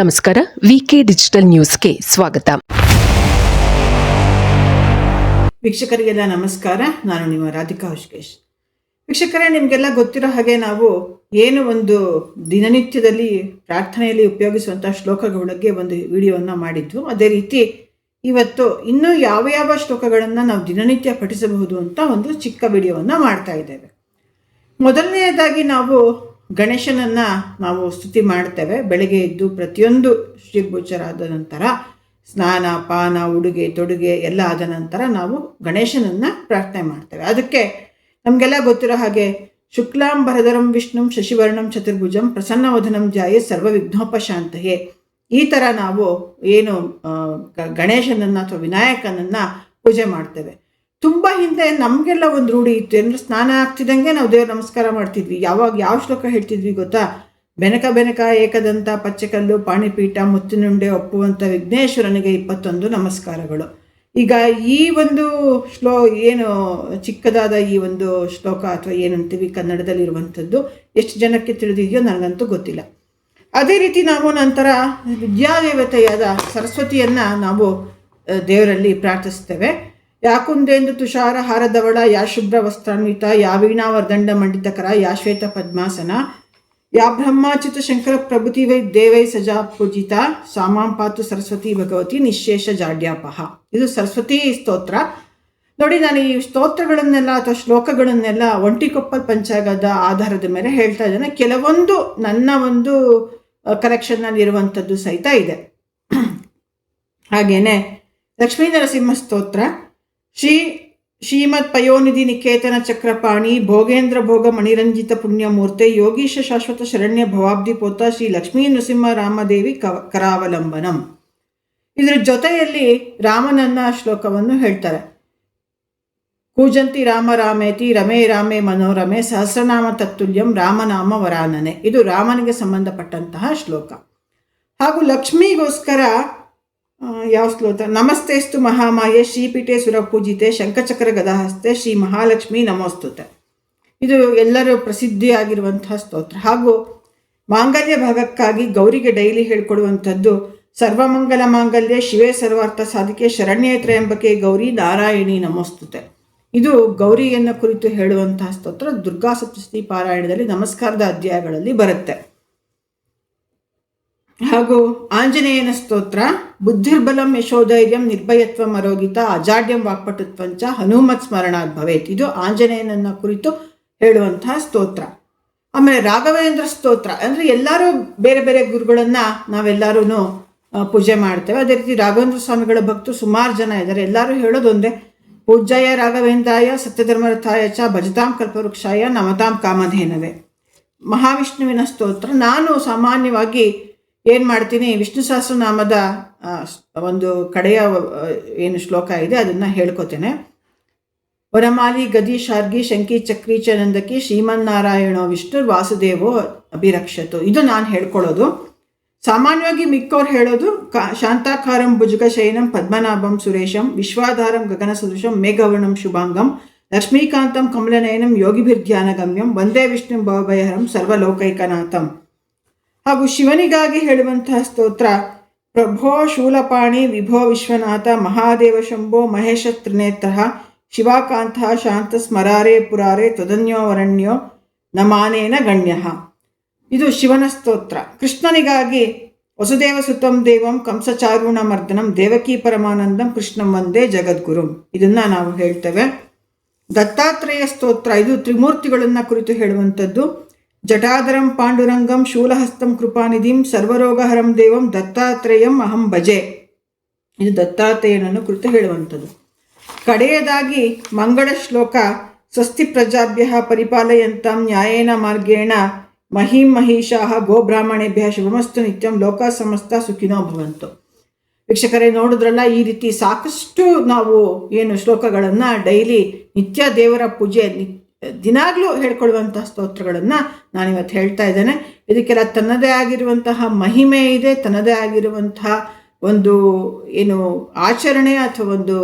ನಮಸ್ಕಾರ, ವಿಕೆ ಡಿಜಿಟಲ್ ನ್ಯೂಸ್ಗೆ ಸ್ವಾಗತ. ವೀಕ್ಷಕರಿಗೆಲ್ಲ ನಮಸ್ಕಾರ, ನಾನು ನಿಮ್ಮ ರಾಧಿಕಾ ಹುಷ್ಕೇಶ್. ವೀಕ್ಷಕರೇ, ನಿಮಗೆಲ್ಲ ಗೊತ್ತಿರೋ ಹಾಗೆ ನಾವು ಏನು ಒಂದು ದಿನನಿತ್ಯದಲ್ಲಿ ಪ್ರಾರ್ಥನೆಯಲ್ಲಿ ಉಪಯೋಗಿಸುವಂಥ ಶ್ಲೋಕಗಳ ಒಂದು ವಿಡಿಯೋವನ್ನು ಮಾಡಿದ್ವು. ಅದೇ ರೀತಿ ಇವತ್ತು ಇನ್ನೂ ಯಾವ ಯಾವ ಶ್ಲೋಕಗಳನ್ನು ನಾವು ದಿನನಿತ್ಯ ಪಠಿಸಬಹುದು ಅಂತ ಒಂದು ಚಿಕ್ಕ ವಿಡಿಯೋವನ್ನು ಮಾಡ್ತಾ ಇದ್ದೇವೆ. ಮೊದಲನೆಯದಾಗಿ ನಾವು ಗಣೇಶನನ್ನು ನಾವು ಸ್ತುತಿ ಮಾಡ್ತೇವೆ. ಬೆಳಗ್ಗೆ ಎದ್ದು ಪ್ರತಿಯೊಂದು ಶ್ರೀಗೋಚರಾದ ನಂತರ ಸ್ನಾನ, ಪಾನ, ಉಡುಗೆ, ತೊಡುಗೆ ಎಲ್ಲ ಆದ ನಂತರ ನಾವು ಗಣೇಶನನ್ನು ಪ್ರಾರ್ಥನೆ ಮಾಡ್ತೇವೆ. ಅದಕ್ಕೆ ನಮಗೆಲ್ಲ ಗೊತ್ತಿರೋ ಹಾಗೆ ಶುಕ್ಲಾಂ ಭರಧರಂ ವಿಷ್ಣುಂ ಶಶಿವರ್ಣಂ ಚತುರ್ಭುಜಂ ಪ್ರಸನ್ನವಧನಂ ಜಾಯ ಸರ್ವ ವಿಘ್ನೋಪಶಾಂತಯೇ ಈ ಥರ ನಾವು ಏನು ಗಣೇಶನನ್ನು ಗಣೇಶನನ್ನ ಅಥವಾ ವಿನಾಯಕನನ್ನ ಪೂಜೆ ಮಾಡ್ತೇವೆ. ತುಂಬ ಹಿಂದೆ ನಮಗೆಲ್ಲ ಒಂದು ರೂಢಿ ಇತ್ತು. ಅಂದರೆ ಸ್ನಾನ ಆಗ್ತಿದ್ದಂಗೆ ನಾವು ದೇವ್ರ ನಮಸ್ಕಾರ ಮಾಡ್ತಿದ್ವಿ. ಯಾವಾಗ ಯಾವ ಶ್ಲೋಕ ಹೇಳ್ತಿದ್ವಿ ಗೊತ್ತಾ? ಬೆನಕ ಬೆನಕ, ಏಕದಂತ, ಪಚ್ಚಕಲ್ಲು, ಪಾಣಿಪೀಠ, ಮುತ್ತಿನುಂಡೆ ಒಪ್ಪುವಂಥ ವಿಘ್ನೇಶ್ವರನಿಗೆ ಇಪ್ಪತ್ತೊಂದು ನಮಸ್ಕಾರಗಳು. ಈಗ ಈ ಒಂದು ಶ್ಲೋ ಏನು ಚಿಕ್ಕದಾದ ಈ ಒಂದು ಶ್ಲೋಕ ಅಥವಾ ಏನಂತೀವಿ ಕನ್ನಡದಲ್ಲಿರುವಂಥದ್ದು ಎಷ್ಟು ಜನಕ್ಕೆ ತಿಳಿದಿದೆಯೋ ನನಗಂತೂ ಗೊತ್ತಿಲ್ಲ. ಅದೇ ರೀತಿ ನಾವು ನಂತರ ವಿದ್ಯಾದೇವತೆಯಾದ ಸರಸ್ವತಿಯನ್ನ ನಾವು ದೇವರಲ್ಲಿ ಪ್ರಾರ್ಥಿಸ್ತೇವೆ. ಯಾಕುಂದೇಂದು ತುಷಾರ ಹಾರದವಳ ಯಾ ಶುಭ್ರ ವಸ್ತ್ರಾನ್ವಿತ ಯಾ ವೀಣಾವರ್ದಂಡ ಮಂಡಿತಕರ, ಯಾ ಶ್ವೇತ ಪದ್ಮಾಸನ, ಯಾ ಬ್ರಹ್ಮಾಚ್ಯುತ ಶಂಕರ ಪ್ರಭುತಿ ವೈ ದೇವೈ ಸಜಾ ಪೂಜಿತ, ಸಾಮಾಂ ಪಾತು ಸರಸ್ವತಿ ಭಗವತಿ ನಿಶೇಷ ಜಾಡ್ಯಾಪಹ. ಇದು ಸರಸ್ವತಿ ಸ್ತೋತ್ರ. ನೋಡಿ, ನಾನು ಈ ಸ್ತೋತ್ರಗಳನ್ನೆಲ್ಲ ಅಥವಾ ಶ್ಲೋಕಗಳನ್ನೆಲ್ಲ ಒಂಟಿಕೊಪ್ಪಲ್ ಪಂಚಾಗದ ಆಧಾರದ ಮೇಲೆ ಹೇಳ್ತಾ ಇದ್ದೇನೆ. ಕೆಲವೊಂದು ನನ್ನ ಒಂದು ಕಲೆಕ್ಷನ್ನಲ್ಲಿ ಇರುವಂಥದ್ದು ಸಹಿತ ಇದೆ. ಹಾಗೇನೆ ಲಕ್ಷ್ಮೀ ನರಸಿಂಹ ಸ್ತೋತ್ರ. ಶ್ರೀ ಶ್ರೀಮತ್ ಪಯೋನಿಧಿ ನಿಕೇತನ ಚಕ್ರಪಾಣಿ, ಭೋಗೇಂದ್ರ ಭೋಗ ಮಣಿರಂಜಿತ ಪುಣ್ಯಮೂರ್ತಿ ಯೋಗೀಶ ಶಾಶ್ವತ ಶರಣ್ಯ ಭವಾಬ್ದಿ ಪೋತ ಶ್ರೀ ಲಕ್ಷ್ಮೀ ನೃಸಿಂಹ ರಾಮದೇವಿ ಕವ, ಕರಾವಲಂಬನಂ. ಇದರ ಜೊತೆಯಲ್ಲಿ ರಾಮನನ್ನ ಶ್ಲೋಕವನ್ನು ಹೇಳ್ತಾರೆ. ಕೂಜಂತಿ ರಾಮ ರಾಮೇತಿ, ರಮೇ ರಾಮೇ ಮನೋರಮೆ, ಸಹಸ್ರನಾಮ ತತ್ತುಲ್ಯಂ ರಾಮನಾಮ ವರಾನನೆ. ಇದು ರಾಮನಿಗೆ ಸಂಬಂಧಪಟ್ಟಂತಹ ಶ್ಲೋಕ. ಹಾಗೂ ಲಕ್ಷ್ಮಿಗೋಸ್ಕರ ಯಾವ ಶ್ಲೋಕ ನಮಸ್ತೆಸ್ತು ಮಹಾಮಾಯೆ ಶ್ರೀಪೀಠೆ ಸುರಪೂಜಿತೆ ಶಂಖಚಕ್ರ ಗದಾಹಸ್ತೆ, ಶ್ರೀ ಮಹಾಲಕ್ಷ್ಮಿ ನಮೋಸ್ತುತೆ. ಇದು ಎಲ್ಲರೂ ಪ್ರಸಿದ್ಧಿಯಾಗಿರುವಂತಹ ಸ್ತೋತ್ರ. ಹಾಗೂ ಮಾಂಗಲ್ಯ ಭಾಗಕ್ಕಾಗಿ ಗೌರಿಗೆ ಡೈಲಿ ಹೇಳ್ಕೊಡುವಂಥದ್ದು, ಸರ್ವಮಂಗಲ ಮಾಂಗಲ್ಯ, ಶಿವೇ ಸರ್ವಾರ್ಥ ಸಾಧಿಕೆ, ಶರಣ್ಯೇತ್ರ ಎಂಬಕ್ಕೆ ಗೌರಿ, ನಾರಾಯಣಿ ನಮೋಸ್ತುತೆ. ಇದು ಗೌರಿಯನ್ನು ಕುರಿತು ಹೇಳುವಂತಹ ಸ್ತೋತ್ರ. ದುರ್ಗಾ ಸಪ್ತಸ್ತಿ ಪಾರಾಯಣದಲ್ಲಿ ನಮಸ್ಕಾರದ ಅಧ್ಯಾಯಗಳಲ್ಲಿ ಬರುತ್ತೆ. ಹಾಗೂ ಆಂಜನೇಯನ ಸ್ತೋತ್ರ, ಬುದ್ಧಿರ್ಬಲಂ ಯಶೋಧೈರ್ಯಂ ನಿರ್ಭಯತ್ವ ಅರೋಗಿತ, ಅಜಾಡ್ಯಂ ವಾಕ್ಪಟುತ್ವಂಚ, ಹನುಮತ್ ಸ್ಮರಣ ಭವೇತ್. ಇದು ಆಂಜನೇಯನನ್ನ ಕುರಿತು ಹೇಳುವಂತಹ ಸ್ತೋತ್ರ. ಆಮೇಲೆ ರಾಘವೇಂದ್ರ ಸ್ತೋತ್ರ. ಅಂದರೆ ಎಲ್ಲರೂ ಬೇರೆ ಬೇರೆ ಗುರುಗಳನ್ನ ನಾವೆಲ್ಲರೂ ಪೂಜೆ ಮಾಡ್ತೇವೆ. ಅದೇ ರೀತಿ ರಾಘವೇಂದ್ರ ಸ್ವಾಮಿಗಳ ಭಕ್ತರು ಸುಮಾರು ಜನ ಇದ್ದಾರೆ. ಎಲ್ಲರೂ ಹೇಳೋದೊಂದೇ, ಪೂಜ್ಯಾಯ ರಾಘವೇಂದ್ರಾಯ ಸತ್ಯಧರ್ಮರಥಾಯ ಚ ಭಜತಾಂ ಕಲ್ಪವೃಕ್ಷಾಯ ನಮತಾಂ ಕಾಮಧೇನವೇ. ಮಹಾವಿಷ್ಣುವಿನ ಸ್ತೋತ್ರ. ನಾನು ಸಾಮಾನ್ಯವಾಗಿ ಏನು ಮಾಡ್ತೀನಿ? ವಿಷ್ಣು ಸಹಸ್ರನಾಮದ ಒಂದು ಕಡೆಯ ಏನು ಶ್ಲೋಕ ಇದೆ, ಅದನ್ನು ಹೇಳ್ಕೊತೇನೆ. ವರಮಾಲಿ ಗದಿ ಶಾರ್ಗಿ ಶಂಕಿ ಚಕ್ರಿ ಚನಂದಕಿ ನಂದಕಿ ಶ್ರೀಮನ್ನಾರಾಯಣೋ ವಿಷ್ಣು ವಾಸುದೇವೋ ಅಭಿರಕ್ಷತು. ಇದು ನಾನು ಹೇಳ್ಕೊಳ್ಳೋದು. ಸಾಮಾನ್ಯವಾಗಿ ಮಿಕ್ಕವ್ರು ಹೇಳೋದು, ಕ, ಶಾಂತಾಕಾರಂ ಭುಜಗ ಶಯನಂ ಪದ್ಮನಾಭಂ ಸುರೇಶಂ ವಿಶ್ವಾಧಾರಂ ಗಗನ ಸದೃಶಂ ಮೇಘವರ್ಣಂ ಶುಭಾಂಗಂ ಲಕ್ಷ್ಮೀಕಾಂತಂ ಕಮಲನಯನಂ ಯೋಗಿಭಿರ್ಧ್ಯಾನಗಮ್ಯಂ ವಂದೇ ವಿಷ್ಣು ಭವಭಯಹರಂ ಸರ್ವಲೋಕೈಕನಾಥಂ. ಹಾಗೂ ಶಿವನಿಗಾಗಿ ಹೇಳುವಂತಹ ಸ್ತೋತ್ರ. ಪ್ರಭೋ ಶೂಲಪಾಣಿ ವಿಭೋ ವಿಶ್ವನಾಥ ಮಹಾದೇವ ಶಂಭೋ ಮಹೇಶ ತ್ರಿನೇತ್ರ ಶಿವಾಕಾಂತ ಶಾಂತ ಸ್ಮರಾರೆ ಪುರಾರೆ ತದನ್ಯೋ ವರಣ್ಯೋ ನಮಾನೇನ ಗಣ್ಯ. ಇದು ಶಿವನ ಸ್ತೋತ್ರ. ಕೃಷ್ಣನಿಗಾಗಿ ವಸುದೇವ ಸುತಂ ದೇವಂ ಕಂಸಚಾರುಣ ಮರ್ದನಂ ದೇವಕಿ ಪರಮಾನಂದಂ ಕೃಷ್ಣಂ ವಂದೇ ಜಗದ್ಗುರು. ಇದನ್ನ ನಾವು ಹೇಳ್ತೇವೆ. ದತ್ತಾತ್ರೇಯ ಸ್ತೋತ್ರ. ಇದು ತ್ರಿಮೂರ್ತಿಗಳನ್ನ ಕುರಿತು ಹೇಳುವಂಥದ್ದು. ಜಟಾಧರಂ ಪಾಂಡುರಂಗಂ ಶೂಲಹಸ್ತಂ ಕೃಪಾನಿಧಿಂ ಸರ್ವರೋಗಹರಂ ದೇವಂ ದತ್ತಾತ್ರೇಯಂ ಅಹಂ ಭಜೆ. ಇದು ದತ್ತಾತ್ರೇಯನನ್ನು ಕುರಿತು ಹೇಳುವಂಥದ್ದು. ಕಡೆಯದಾಗಿ ಮಂಗಳ ಶ್ಲೋಕ, ಸ್ವಸ್ತಿ ಪ್ರಜಾಭ್ಯ ಪರಿಪಾಲಯಂತಂ ನ್ಯಾಯೇನ ಮಾರ್ಗೇಣ ಮಹಿಂ ಮಹಿಷಾ ಗೋಬ್ರಾಹ್ಮಣೇಭ್ಯ ಶುಭಮಸ್ತು ನಿತ್ಯಂ ಲೋಕ ಸಮಸ್ತ ಸುಖಿನೋ ಭವಂತು. ವೀಕ್ಷಕರೇ, ನೋಡಿದ್ರಲ್ಲ, ಈ ರೀತಿ ಸಾಕಷ್ಟು ನಾವು ಏನು ಶ್ಲೋಕಗಳನ್ನು ಡೈಲಿ ನಿತ್ಯ ದೇವರ ಪೂಜೆ ದಿನಾಗಲೂ ಹೇಳ್ಕೊಳ್ಳುವಂತಹ ಸ್ತೋತ್ರಗಳನ್ನು ನಾನಿವತ್ತು ಹೇಳ್ತಾ ಇದ್ದೇನೆ. ಇದಕ್ಕೆಲ್ಲ ತನ್ನದೇ ಆಗಿರುವಂತಹ ಮಹಿಮೆ ಇದೆ, ತನ್ನದೇ ಆಗಿರುವಂತಹ ಒಂದು, ಏನು, ಆಚರಣೆ ಅಥವಾ ಒಂದು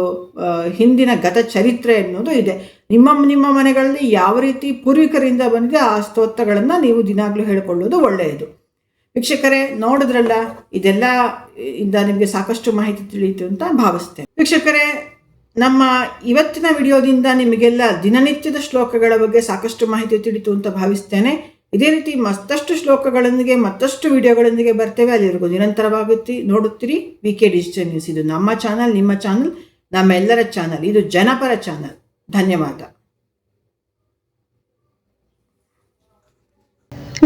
ಹಿಂದಿನ ಗತ ಚರಿತ್ರೆ ಅನ್ನೋದು ಇದೆ. ನಿಮ್ಮ ನಿಮ್ಮ ಮನೆಗಳಲ್ಲಿ ಯಾವ ರೀತಿ ಪೂರ್ವಿಕರಿಂದ ಬಂದಿದೆ ಆ ಸ್ತೋತ್ರಗಳನ್ನು ನೀವು ದಿನಾಗಲೂ ಹೇಳಿಕೊಳ್ಳೋದು ಒಳ್ಳೆಯದು. ವೀಕ್ಷಕರೇ, ನೋಡಿದ್ರಲ್ಲ, ಇದೆಲ್ಲ ಇಂದ ನಿಮಗೆ ಸಾಕಷ್ಟು ಮಾಹಿತಿ ತಿಳಿಯಿತು ಅಂತ ಭಾವಿಸ್ತೇನೆ. ವೀಕ್ಷಕರೇ ನಮ್ಮ ಇವತ್ತಿನ ವಿಡಿಯೋದಿಂದ ನಿಮಗೆಲ್ಲ ದಿನನಿತ್ಯದ ಶ್ಲೋಕಗಳ ಬಗ್ಗೆ ಸಾಕಷ್ಟು ಮಾಹಿತಿ ತಿಳಿತು ಅಂತ ಭಾವಿಸ್ತೇನೆ. ಇದೇ ರೀತಿ ಮತ್ತಷ್ಟು ಶ್ಲೋಕಗಳೊಂದಿಗೆ, ಮತ್ತಷ್ಟು ವಿಡಿಯೋಗಳೊಂದಿಗೆ ಬರ್ತೇವೆ. ಅಲ್ಲಿವರೆಗೂ ನಿರಂತರವಾಗುತ್ತಿ ನೋಡುತ್ತೀರಿ. ವಿ ಕೆ ಡಿಜಿಟಲ್ ನ್ಯೂಸ್ ಇದು ನಮ್ಮ ಚಾನಲ್, ನಿಮ್ಮ ಚಾನಲ್, ನಮ್ಮೆಲ್ಲರ ಚಾನಲ್. ಇದು ಜನಪರ ಚಾನಲ್. ಧನ್ಯವಾದ.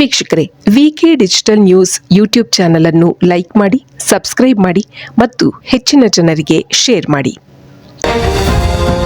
ವೀಕ್ಷಕರೇ ವಿಕೆ ಡಿಜಿಟಲ್ ನ್ಯೂಸ್ ಯೂಟ್ಯೂಬ್ ಚಾನಲನ್ನು ಲೈಕ್ ಮಾಡಿ ಸಬ್ಸ್ಕ್ರೈಬ್ ಮಾಡಿ, ಮತ್ತು ಹೆಚ್ಚಿನ ಜನರಿಗೆ ಶೇರ್ ಮಾಡಿ. Música